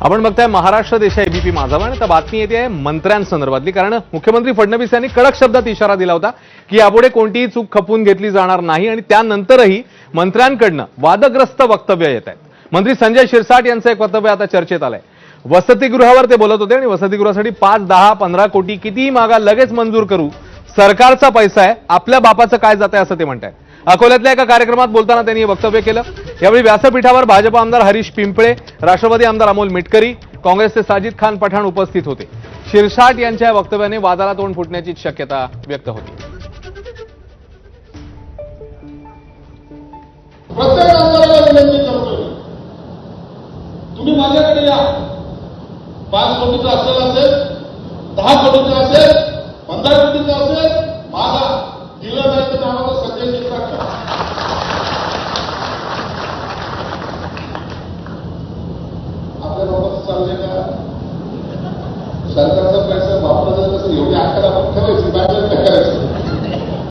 आपण बघताय महाराष्ट्र देश एबीपी माझा. आणि आता बातमी येते आहे मंत्र्यांसंदर्भातली. कारण मुख्यमंत्री फडणवीस यांनी कडक शब्दात इशारा दिला होता की यापुढे कोणतीही चूक खपून घेतली जाणार नाही आणि त्यानंतरही मंत्र्यांकडनं वादग्रस्त वक्तव्य येत आहेत. मंत्री संजय शिरसाट यांचं एक वक्तव्य आता चर्चेत आलंय. वसतिगृहावर ते बोलत होते आणि वसतिगृहासाठी पाच दहा पंधरा कोटी कितीही मागा लगेच मंजूर करू. सरकारचा पैसा आहे आपल्या बापाचं काय जात आहे असं ते म्हणत आहे अकोल्यातल्या एका कार्यक्रमात बोलताना त्यांनी हे वक्तव्य केलं. यावेळी व्यासपीठावर भाजप आमदार हरीश पिंपळे राष्ट्रवादी आमदार अमोल मिटकरी काँग्रेसचे साजिद खान पठाण उपस्थित होते. शिरसाट यांच्या या वक्तव्याने वादाला तोंड फुटण्याची शक्यता व्यक्त होती. प्रत्येक आमदाराला विनंती करतोय. तुम्ही माझ्याकडे या. पाच कोटीचं असेल असेल दहा कोटीचं असेल पंधरा कोटीचं असेल तर नावाचा संजय शिरसाट करा आपल्या बाबत चाललंय